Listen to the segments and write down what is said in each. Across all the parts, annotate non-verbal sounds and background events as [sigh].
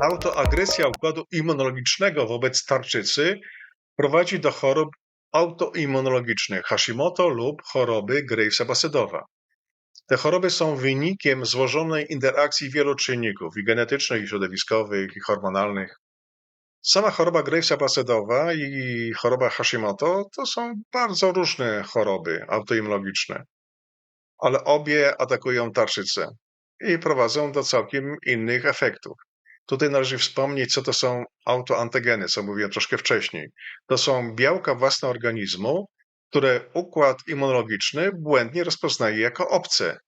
Autoagresja układu immunologicznego wobec tarczycy prowadzi do chorób autoimmunologicznych Hashimoto lub choroby Gravesa-Basedowa. Te choroby są wynikiem złożonej interakcji wielu czynników i genetycznych, i środowiskowych, i hormonalnych. Sama choroba Gravesa-Basedowa i choroba Hashimoto to są bardzo różne choroby autoimmunologiczne, ale obie atakują tarczycę i prowadzą do całkiem innych efektów. Tutaj należy wspomnieć, co to są autoantygeny, co mówiłem troszkę wcześniej. To są białka własne organizmu, które układ immunologiczny błędnie rozpoznaje jako obce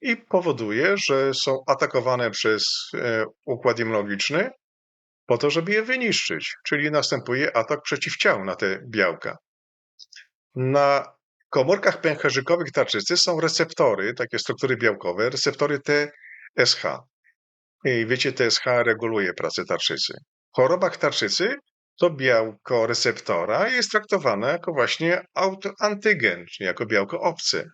i powoduje, że są atakowane przez e, układ immunologiczny po to, żeby je wyniszczyć, czyli następuje atak przeciwciał na te białka. Na komórkach pęcherzykowych tarczycy są receptory, takie struktury białkowe, receptory TSH. Wiecie, TSH reguluje pracę tarczycy. W chorobach tarczycy to białko receptora jest traktowane jako właśnie autoantygen, czyli jako białko obce.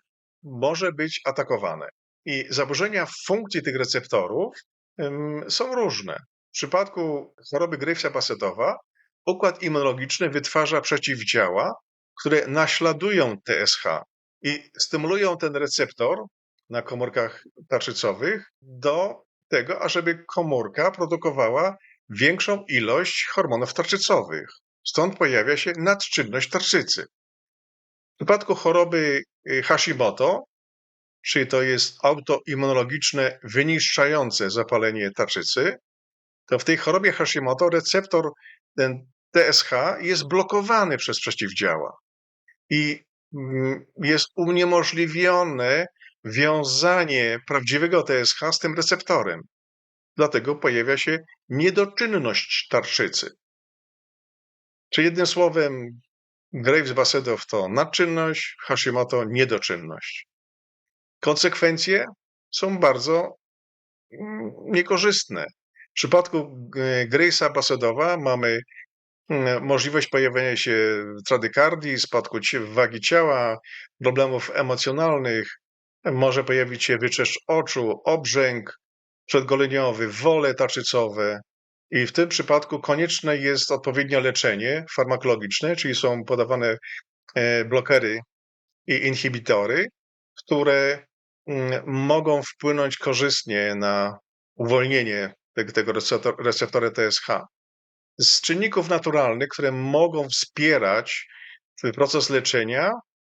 Może być atakowane. I zaburzenia funkcji tych receptorów ym, są różne. W przypadku choroby Gravesa-Basedowa układ immunologiczny wytwarza przeciwdziała, które naśladują TSH i stymulują ten receptor na komórkach tarczycowych do tego, ażeby komórka produkowała większą ilość hormonów tarczycowych. Stąd pojawia się nadczynność tarczycy. W przypadku choroby y, Hashimoto, czyli to jest autoimmunologiczne wyniszczające zapalenie tarczycy, to w tej chorobie Hashimoto receptor ten TSH jest blokowany przez przeciwdziała i mm, jest uniemożliwione wiązanie prawdziwego TSH z tym receptorem. Dlatego pojawia się niedoczynność tarczycy. Czy jednym słowem, Graves-Basedow to nadczynność, Hashimoto niedoczynność. Konsekwencje są bardzo mm, niekorzystne. W przypadku e, Grace'a Basedowa mamy mm, możliwość pojawienia się tradykardii, spadku wagi ciała, problemów emocjonalnych, może pojawić się wyczeszcz oczu, obrzęk przedgoleniowy, wole tarczycowe. I w tym przypadku konieczne jest odpowiednie leczenie farmakologiczne, czyli są podawane e, blokery i inhibitory, które mm, mogą wpłynąć korzystnie na uwolnienie tego receptora TSH. Z czynników naturalnych, które mogą wspierać proces leczenia,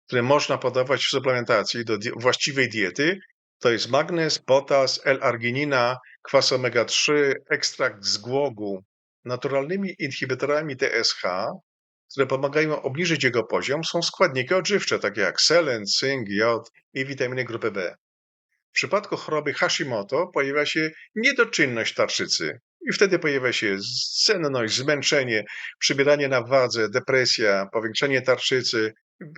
które można podawać w suplementacji do właściwej diety, to jest magnez, potas, L-arginina, kwas omega-3, ekstrakt z głogu. Naturalnymi inhibitorami TSH, które pomagają obniżyć jego poziom, są składniki odżywcze, takie jak selen, cynk, jod i witaminy grupy B. W przypadku choroby Hashimoto pojawia się niedoczynność tarczycy i wtedy pojawia się senność, zmęczenie, przybieranie na wadze, depresja, powiększenie tarczycy,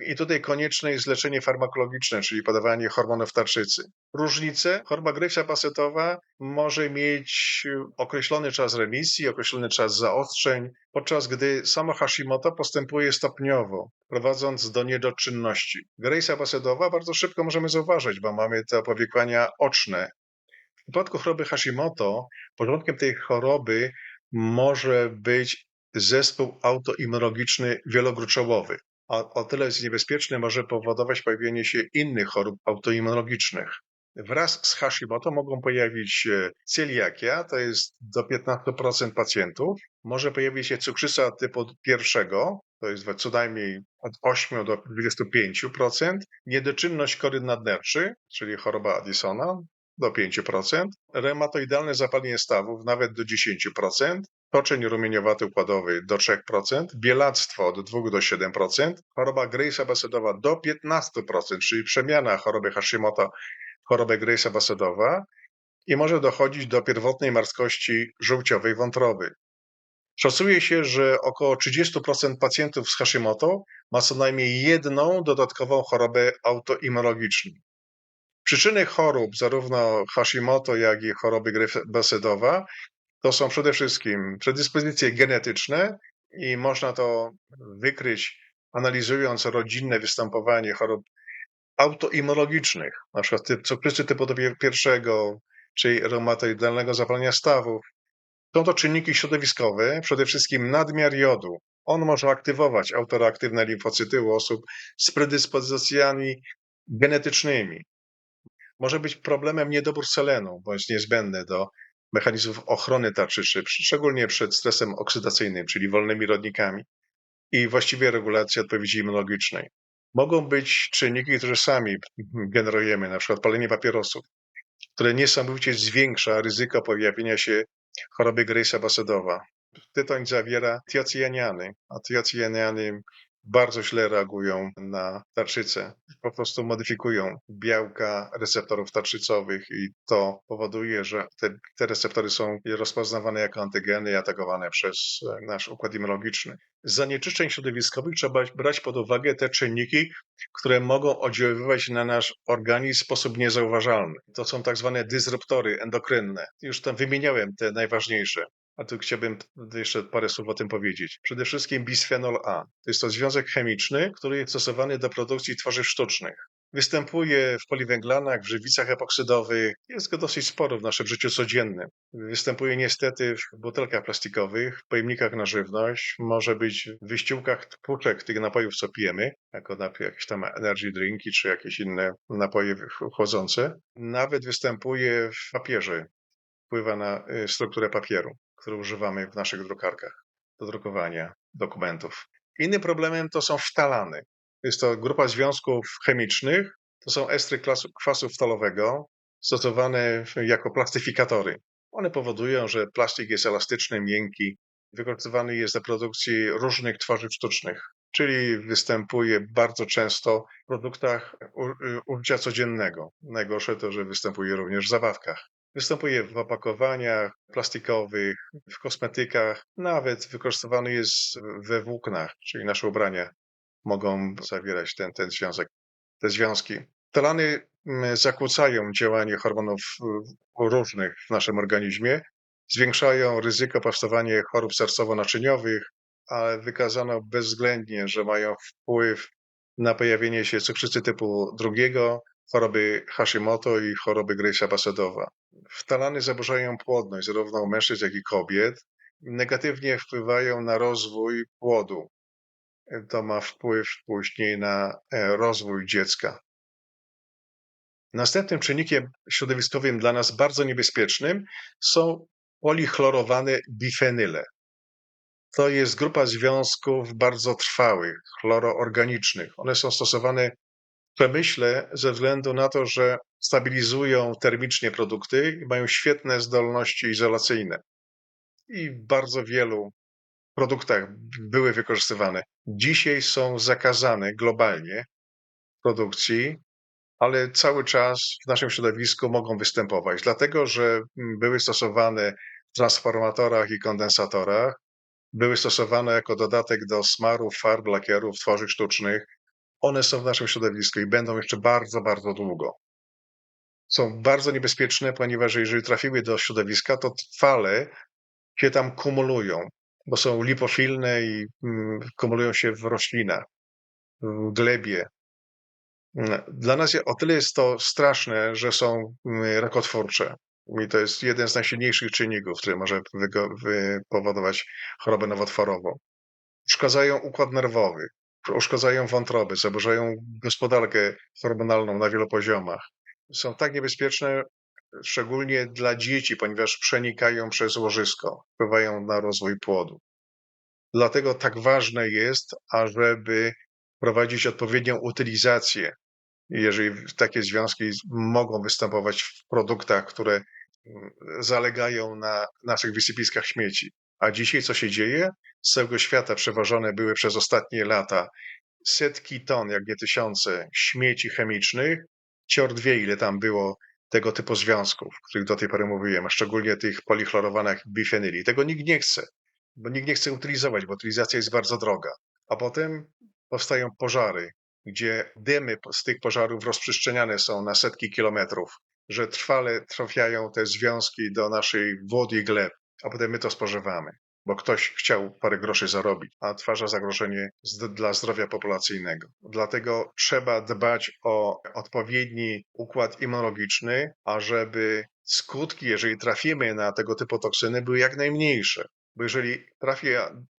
i tutaj konieczne jest leczenie farmakologiczne, czyli podawanie hormonów tarczycy. Różnice, choroba pasetowa może mieć określony czas remisji, określony czas zaostrzeń, podczas gdy samo Hashimoto postępuje stopniowo, prowadząc do niedoczynności. Grypsia pasetowa bardzo szybko możemy zauważyć, bo mamy te powikłania oczne. W przypadku choroby Hashimoto początkiem tej choroby może być zespół autoimmunologiczny wielogruczołowy a o tyle jest niebezpieczny, może powodować pojawienie się innych chorób autoimmunologicznych. Wraz z Hashimoto mogą pojawić się celiakia, to jest do 15% pacjentów. Może pojawić się cukrzyca typu pierwszego, to jest co najmniej od 8 do 25%. Niedoczynność kory nadnerczy, czyli choroba Addisona, do 5%. Reumatoidalne zapalenie stawów nawet do 10% toczeń rumieniowaty układowy do 3%, bielactwo od 2 do 7%, choroba Grace'a Basedowa do 15%, czyli przemiana choroby Hashimoto chorobę Grace'a Basedowa i może dochodzić do pierwotnej marskości żółciowej wątroby. Szacuje się, że około 30% pacjentów z Hashimoto ma co najmniej jedną dodatkową chorobę autoimmunologiczną. Przyczyny chorób, zarówno Hashimoto, jak i choroby Basedowa, to są przede wszystkim predyspozycje genetyczne i można to wykryć analizując rodzinne występowanie chorób autoimmunologicznych, na przykład cukrzycy typu pierwszego, czyli reumatoidalnego zapalenia stawów. Są to czynniki środowiskowe, przede wszystkim nadmiar jodu. On może aktywować autoreaktywne limfocyty u osób z predyspozycjami genetycznymi. Może być problemem niedobór selenu, bo jest niezbędny do mechanizmów ochrony tarczycy, szczególnie przed stresem oksydacyjnym, czyli wolnymi rodnikami i właściwej regulacji odpowiedzi immunologicznej. Mogą być czynniki, które sami [laughs] generujemy, na przykład palenie papierosów, które niesamowicie zwiększa ryzyko pojawienia się choroby Grace'a-Basedowa. Tytoń zawiera tiocjaniany, a tiocjaniany bardzo źle reagują na tarczycę. Po prostu modyfikują białka receptorów tarczycowych i to powoduje, że te, te receptory są rozpoznawane jako antygeny i atakowane przez nasz układ immunologiczny. Z zanieczyszczeń środowiskowych trzeba brać pod uwagę te czynniki, które mogą oddziaływać na nasz organizm w sposób niezauważalny. To są tak zwane dysruptory endokrynne. Już tam wymieniałem te najważniejsze. A tu chciałbym jeszcze parę słów o tym powiedzieć. Przede wszystkim bisfenol A. To jest to związek chemiczny, który jest stosowany do produkcji tworzyw sztucznych. Występuje w poliwęglanach, w żywicach epoksydowych. Jest go dosyć sporo w naszym życiu codziennym. Występuje niestety w butelkach plastikowych, w pojemnikach na żywność. Może być w wyściółkach tłuczek tych napojów, co pijemy, jako jakieś tam energy drinki czy jakieś inne napoje chłodzące. Nawet występuje w papierze. Wpływa na y, strukturę papieru które używamy w naszych drukarkach do drukowania dokumentów. Innym problemem to są wtalany. Jest to grupa związków chemicznych, to są estry kwasu wtalowego stosowane jako plastyfikatory. One powodują, że plastik jest elastyczny, miękki, wykorzystywany jest do produkcji różnych tworzyw sztucznych, czyli występuje bardzo często w produktach użycia codziennego. Najgorsze to, że występuje również w zabawkach. Występuje w opakowaniach plastikowych, w kosmetykach, nawet wykorzystywany jest we włóknach, czyli nasze ubrania mogą zawierać ten, ten związek, te związki. Talany mm, zakłócają działanie hormonów różnych w naszym organizmie, zwiększają ryzyko powstawania chorób sercowo-naczyniowych, ale wykazano bezwzględnie, że mają wpływ na pojawienie się cukrzycy typu drugiego, choroby Hashimoto i choroby Grace'a-Basedowa. Wtalany zaburzają płodność zarówno u mężczyzn, jak i kobiet. Negatywnie wpływają na rozwój płodu. To ma wpływ później na e, rozwój dziecka. Następnym czynnikiem środowiskowym dla nas bardzo niebezpiecznym są polichlorowane bifenyle. To jest grupa związków bardzo trwałych, chloroorganicznych. One są stosowane przemyśle ze względu na to, że stabilizują termicznie produkty i mają świetne zdolności izolacyjne. I w bardzo wielu produktach były wykorzystywane. Dzisiaj są zakazane globalnie produkcji, ale cały czas w naszym środowisku mogą występować, dlatego że były stosowane w transformatorach i kondensatorach, były stosowane jako dodatek do smarów, farb, lakierów, tworzyw sztucznych, one są w naszym środowisku i będą jeszcze bardzo, bardzo długo. Są bardzo niebezpieczne, ponieważ jeżeli trafiły do środowiska, to fale się tam kumulują, bo są lipofilne i mm, kumulują się w roślinach, w glebie. Dla nas o tyle jest to straszne, że są mm, rakotwórcze. I to jest jeden z najsilniejszych czynników, który może wypowodować chorobę nowotworową. Przeszkadzają układ nerwowy, uszkadzają wątroby, zaburzają gospodarkę hormonalną na wielu poziomach. Są tak niebezpieczne, szczególnie dla dzieci, ponieważ przenikają przez łożysko, wpływają na rozwój płodu. Dlatego tak ważne jest, ażeby prowadzić odpowiednią utylizację, jeżeli takie związki mogą występować w produktach, które zalegają na naszych wysypiskach śmieci. A dzisiaj co się dzieje? Z całego świata przewożone były przez ostatnie lata setki ton, jak nie tysiące śmieci chemicznych. Ciort wie, ile tam było tego typu związków, o których do tej pory mówiłem, a szczególnie tych polichlorowanych bifenyli. Tego nikt nie chce, bo nikt nie chce utylizować, bo utylizacja jest bardzo droga. A potem powstają pożary, gdzie dymy z tych pożarów rozprzestrzeniane są na setki kilometrów, że trwale trafiają te związki do naszej wody i gleb a potem my to spożywamy, bo ktoś chciał parę groszy zarobić, a twarza zagrożenie dla zdrowia populacyjnego. Dlatego trzeba dbać o odpowiedni układ immunologiczny, ażeby skutki, jeżeli trafimy na tego typu toksyny, były jak najmniejsze. Bo jeżeli trafi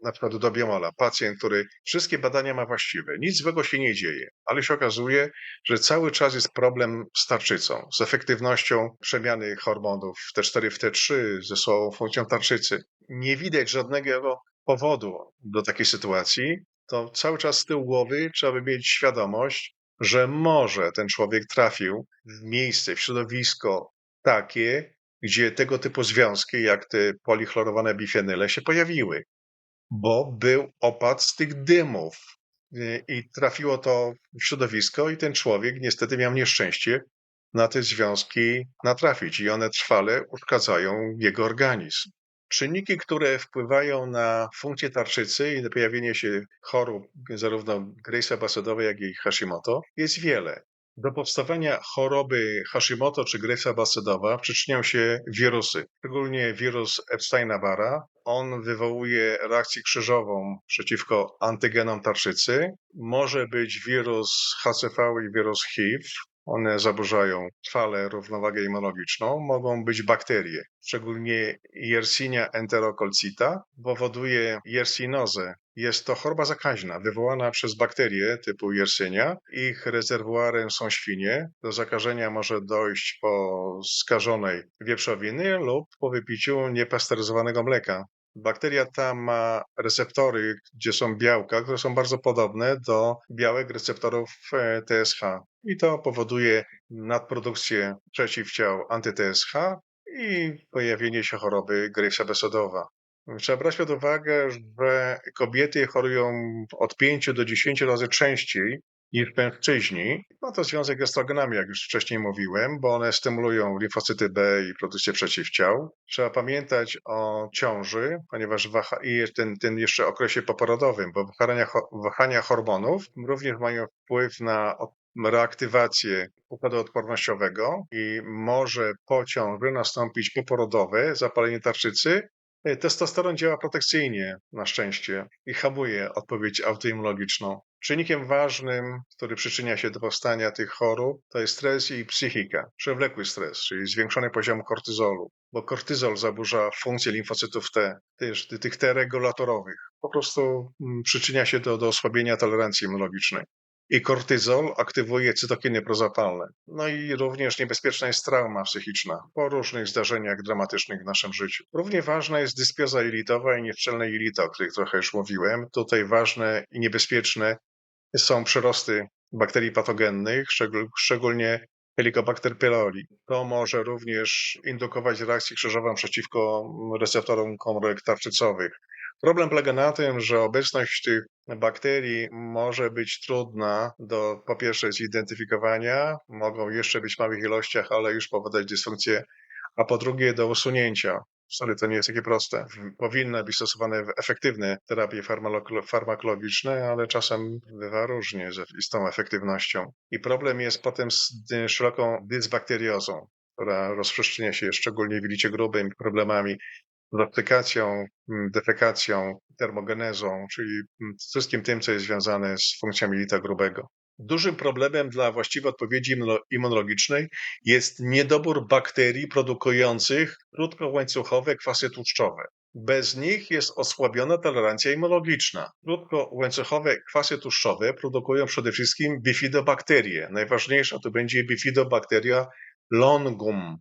na przykład do biomola pacjent, który wszystkie badania ma właściwe, nic złego się nie dzieje, ale się okazuje, że cały czas jest problem z tarczycą, z efektywnością przemiany hormonów T4 w T3, ze słabą funkcją tarczycy. Nie widać żadnego powodu do takiej sytuacji, to cały czas z tyłu głowy trzeba by mieć świadomość, że może ten człowiek trafił w miejsce, w środowisko takie, gdzie tego typu związki, jak te polichlorowane bifenyle się pojawiły, bo był opad z tych dymów y, i trafiło to w środowisko i ten człowiek niestety miał nieszczęście na te związki natrafić i one trwale uszkadzają jego organizm. Czynniki, które wpływają na funkcję tarczycy i na pojawienie się chorób zarówno Grace'a basedowej, jak i Hashimoto jest wiele. Do powstawania choroby Hashimoto czy Grace'a basedowa przyczyniają się wirusy, szczególnie wirus Epsteina-Barra. On wywołuje reakcję krzyżową przeciwko antygenom tarczycy. Może być wirus HCV i wirus HIV, one zaburzają trwale równowagę immunologiczną. Mogą być bakterie, szczególnie Yersinia enterocolcita, powoduje yersinozę. Jest to choroba zakaźna, wywołana przez bakterie typu Yersinia. Ich rezerwuarem są świnie. Do zakażenia może dojść po skażonej wieprzowiny lub po wypiciu niepasteryzowanego mleka. Bakteria ta ma receptory, gdzie są białka, które są bardzo podobne do białek receptorów e, TSH. I to powoduje nadprodukcję przeciwciał anty-TSH i pojawienie się choroby Gravesa besodowa. Trzeba brać pod uwagę, że kobiety chorują od 5 do 10 razy częściej niż mężczyźni. Ma to związek z estrogenami, jak już wcześniej mówiłem, bo one stymulują limfocyty B i produkcję przeciwciał. Trzeba pamiętać o ciąży, ponieważ i ten, ten jeszcze okresie poporodowym, bo wahania, wahania hormonów również mają wpływ na reaktywację układu odpornościowego i może po ciąży nastąpić poporodowe zapalenie tarczycy, testosteron działa protekcyjnie, na szczęście, i hamuje odpowiedź autoimmunologiczną. Czynnikiem ważnym, który przyczynia się do powstania tych chorób, to jest stres i psychika, przewlekły stres, czyli zwiększony poziom kortyzolu, bo kortyzol zaburza funkcję limfocytów T, też tych T regulatorowych. Po prostu mm, przyczynia się do, do osłabienia tolerancji immunologicznej. I kortyzol aktywuje cytokiny prozapalne. No i również niebezpieczna jest trauma psychiczna po różnych zdarzeniach dramatycznych w naszym życiu. Równie ważna jest dyspioza jelitowa i nieszczelne jelita, o których trochę już mówiłem. Tutaj ważne i niebezpieczne są przyrosty bakterii patogennych, szczególnie Helicobacter pylori. To może również indukować reakcję krzyżową przeciwko receptorom komórek tarczycowych. Problem polega na tym, że obecność tych bakterii może być trudna do po pierwsze zidentyfikowania, mogą jeszcze być w małych ilościach, ale już powodować dysfunkcję, a po drugie do usunięcia. Wcale to nie jest takie proste. Powinny być stosowane efektywne terapie farmakologiczne, ale czasem bywa różnie z tą efektywnością. I problem jest potem z szeroką dysbakteriozą, która rozprzestrzenia się szczególnie w licie grubym problemami replykacją, mm, defekacją, termogenezą, czyli mm, wszystkim tym, co jest związane z funkcją jelita grubego. Dużym problemem dla właściwej odpowiedzi immunologicznej jest niedobór bakterii produkujących krótkołańcuchowe kwasy tłuszczowe. Bez nich jest osłabiona tolerancja immunologiczna. Krótkołańcuchowe kwasy tłuszczowe produkują przede wszystkim bifidobakterie. Najważniejsza to będzie bifidobakteria longum,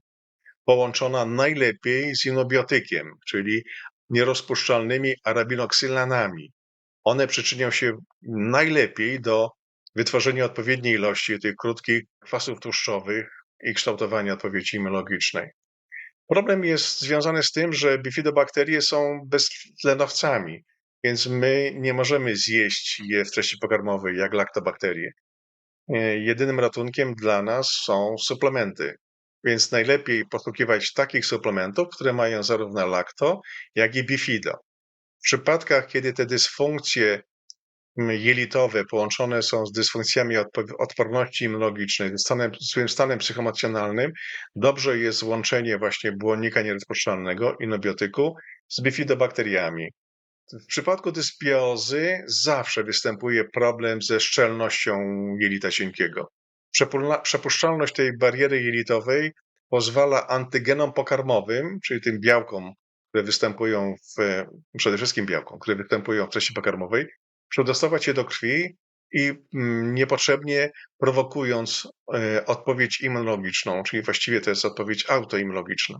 połączona najlepiej z inobiotykiem, czyli nierozpuszczalnymi arabinoksylanami. One przyczynią się najlepiej do wytworzenia odpowiedniej ilości tych krótkich kwasów tłuszczowych i kształtowania odpowiedzi immunologicznej. Problem jest związany z tym, że bifidobakterie są beztlenowcami, więc my nie możemy zjeść je w treści pokarmowej jak laktobakterie. Jedynym ratunkiem dla nas są suplementy, więc najlepiej poszukiwać takich suplementów, które mają zarówno lakto, jak i bifido. W przypadkach, kiedy te dysfunkcje jelitowe połączone są z dysfunkcjami odporności immunologicznej, z stanem, swoim stanem psychomocjonalnym, dobrze jest złączenie właśnie błonnika nierozpuszczalnego, inobiotyku, z bifidobakteriami. W przypadku dysbiozy zawsze występuje problem ze szczelnością jelita cienkiego. Przepuszczalność tej bariery jelitowej pozwala antygenom pokarmowym, czyli tym białkom, które występują w, przede wszystkim białkom, które występują w treści pokarmowej, przedostawać się do krwi i mm, niepotrzebnie prowokując e, odpowiedź immunologiczną, czyli właściwie to jest odpowiedź autoimmunologiczna.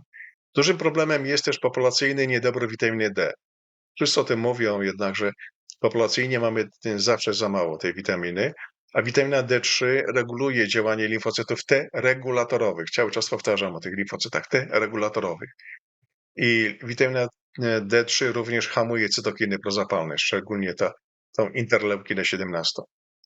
Dużym problemem jest też populacyjny niedobór witaminy D. Wszyscy o tym mówią, jednakże populacyjnie mamy zawsze za mało tej witaminy, a witamina D3 reguluje działanie limfocytów T regulatorowych. Cały czas powtarzam o tych limfocytach T regulatorowych. I witamina D3 również hamuje cytokiny prozapalne, szczególnie ta, tą interleukinę 17.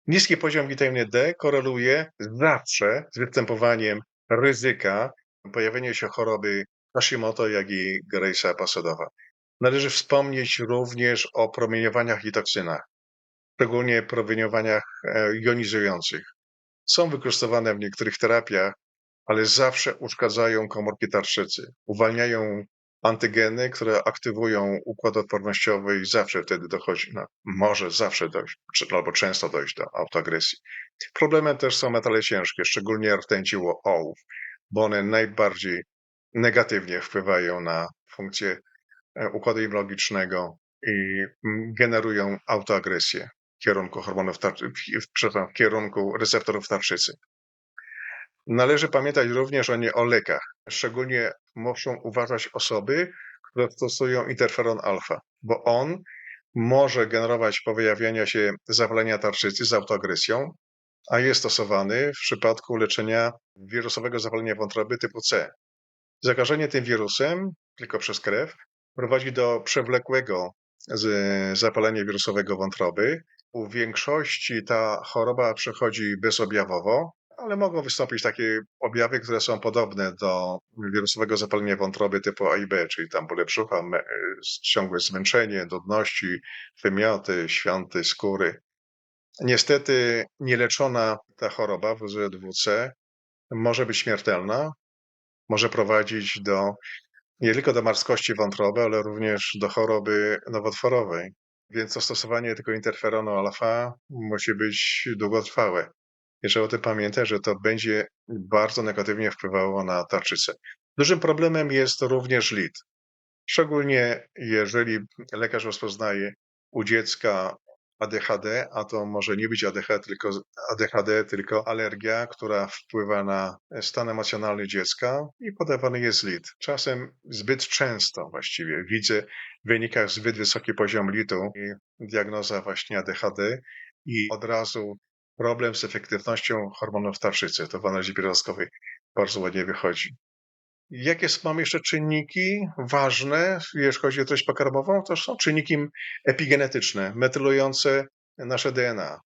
Niski poziom witaminy D koreluje zawsze z występowaniem ryzyka pojawienia się choroby Hashimoto, jak i Grace'a Pasodowa. Należy wspomnieć również o promieniowaniach i toksynach, szczególnie promieniowaniach e, jonizujących. Są wykorzystywane w niektórych terapiach, ale zawsze uszkadzają komórki tarczycy, uwalniają antygeny, które aktywują układ odpornościowy i zawsze wtedy dochodzi, no, może zawsze dojść, albo często dojść do autoagresji. Problemem też są metale ciężkie, szczególnie rtęci ołów, bo one najbardziej negatywnie wpływają na funkcję e, układu immunologicznego i mm, generują autoagresję kierunku hormonów, przepraszam, w kierunku receptorów tarczycy. Należy pamiętać również o, nie, o lekach. Szczególnie muszą uważać osoby, które stosują interferon alfa, bo on może generować pojawiania się zapalenia tarczycy z autoagresją, a jest stosowany w przypadku leczenia wirusowego zapalenia wątroby typu C. Zakażenie tym wirusem, tylko przez krew, prowadzi do przewlekłego zapalenia wirusowego wątroby. U większości ta choroba przechodzi bezobjawowo, ale mogą wystąpić takie objawy, które są podobne do wirusowego zapalenia wątroby typu A i B, czyli tam bóle brzucha, ciągłe zmęczenie, nudności, wymioty, świąty skóry. Niestety nieleczona ta choroba WZWC może być śmiertelna, może prowadzić do nie tylko do marskości wątroby, ale również do choroby nowotworowej. Więc zastosowanie tylko interferonu alfa musi być długotrwałe. Jeżeli o tym pamiętać, że to będzie bardzo negatywnie wpływało na tarczycę. Dużym problemem jest również LID. Szczególnie jeżeli lekarz rozpoznaje u dziecka ADHD, a to może nie być ADHD tylko, ADHD, tylko alergia, która wpływa na stan emocjonalny dziecka i podawany jest LID. Czasem zbyt często właściwie widzę w wynikach zbyt wysoki poziom LID-u i diagnoza właśnie ADHD i od razu problem z efektywnością hormonów tarczycy. To w analizie pierwiastkowej bardzo ładnie wychodzi. Jakie mamy jeszcze czynniki ważne, jeśli chodzi o treść pokarmową? To są czynniki epigenetyczne, metylujące nasze DNA.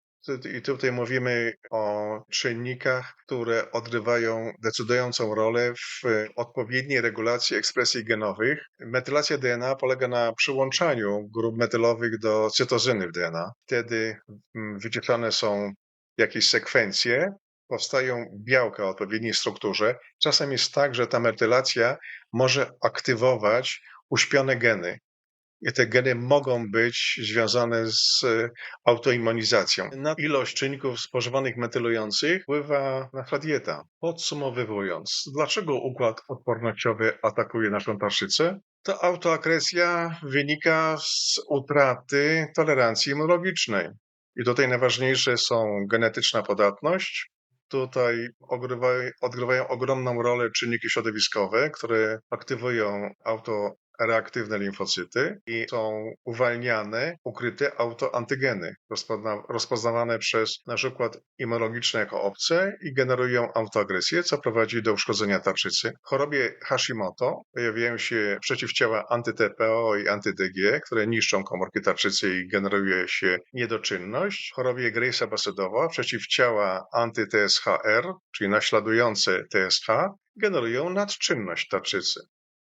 I tutaj mówimy o czynnikach, które odgrywają decydującą rolę w odpowiedniej regulacji ekspresji genowych. Metylacja DNA polega na przyłączaniu grup metylowych do cytozyny w DNA. Wtedy mm, wyciszane są jakieś sekwencje, powstają białka o odpowiedniej strukturze. Czasem jest tak, że ta metylacja może aktywować uśpione geny. I te geny mogą być związane z autoimmunizacją. Na ilość czynników spożywanych metylujących wpływa nasza dieta. Podsumowując, dlaczego układ odpornościowy atakuje naszą tarczycę? To autoagresja wynika z utraty tolerancji immunologicznej. I tutaj najważniejsze są genetyczna podatność, Tutaj odgrywają, odgrywają ogromną rolę czynniki środowiskowe, które aktywują auto reaktywne limfocyty i są uwalniane ukryte autoantygeny, rozpozna, rozpoznawane przez nasz układ immunologiczny jako obce i generują autoagresję, co prowadzi do uszkodzenia tarczycy. W chorobie Hashimoto pojawiają się przeciwciała anty-TPO i anty-DG, które niszczą komórki tarczycy i generuje się niedoczynność. W chorobie Grace'a Basedowa przeciwciała anty-TSHR, czyli naśladujące TSH, generują nadczynność tarczycy.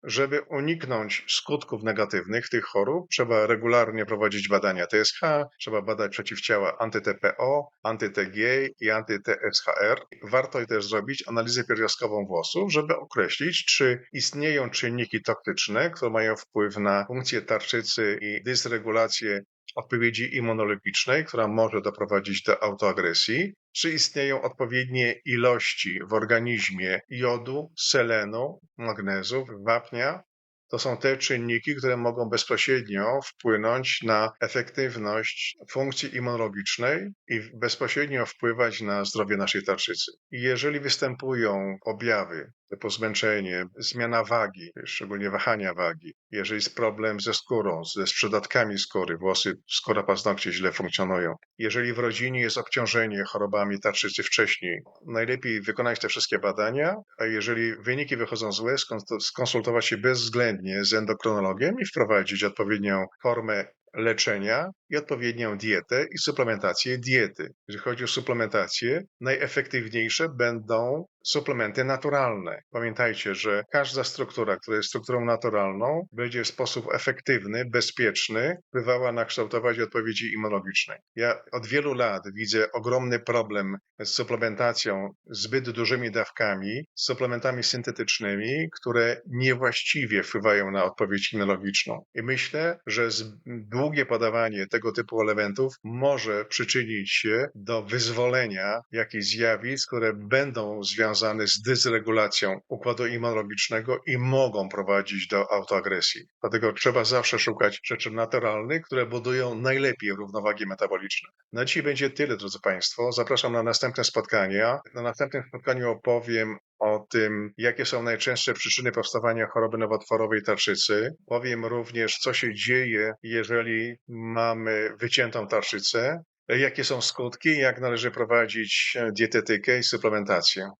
Żeby uniknąć skutków negatywnych tych chorób, trzeba regularnie prowadzić badania TSH, trzeba badać przeciwciała anty-TPO, anty-TG i anty-TSHR. Warto też zrobić analizę pierwiastkową włosów, żeby określić, czy istnieją czynniki toksyczne, które mają wpływ na funkcję tarczycy i dysregulację odpowiedzi immunologicznej, która może doprowadzić do autoagresji. Czy istnieją odpowiednie ilości w organizmie jodu, selenu, magnezu, wapnia. To są te czynniki, które mogą bezpośrednio wpłynąć na efektywność funkcji immunologicznej i bezpośrednio wpływać na zdrowie naszej tarczycy. Jeżeli występują objawy typu zmęczenie, zmiana wagi, szczególnie wahania wagi, jeżeli jest problem ze skórą, ze sprzedatkami skóry, włosy, skóra, paznokcie źle funkcjonują, jeżeli w rodzinie jest obciążenie chorobami tarczycy wcześniej, najlepiej wykonać te wszystkie badania, a jeżeli wyniki wychodzą złe, skonsultować się bezwzględnie z endokrynologiem i wprowadzić odpowiednią formę leczenia i odpowiednią dietę i suplementację diety. Jeżeli chodzi o suplementację, najefektywniejsze będą suplementy naturalne. Pamiętajcie, że każda struktura, która jest strukturą naturalną, będzie w sposób efektywny, bezpieczny wpływała na kształtowanie odpowiedzi immunologicznej. Ja od wielu lat widzę ogromny problem z suplementacją zbyt dużymi dawkami, z suplementami syntetycznymi, które niewłaściwie wpływają na odpowiedź immunologiczną. I myślę, że długie podawanie tego typu elementów może przyczynić się do wyzwolenia jakichś zjawisk, które będą związane z dysregulacją układu immunologicznego i mogą prowadzić do autoagresji. Dlatego trzeba zawsze szukać rzeczy naturalnych, które budują najlepiej równowagi metaboliczne. Na dzisiaj będzie tyle, drodzy Państwo. Zapraszam na następne spotkania. Na następnym spotkaniu opowiem o tym, jakie są najczęstsze przyczyny powstawania choroby nowotworowej tarczycy. Powiem również, co się dzieje, jeżeli mamy wyciętą tarczycę, jakie są skutki, jak należy prowadzić dietetykę i suplementację.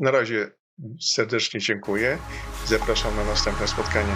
Na razie serdecznie dziękuję. Zapraszam na następne spotkanie.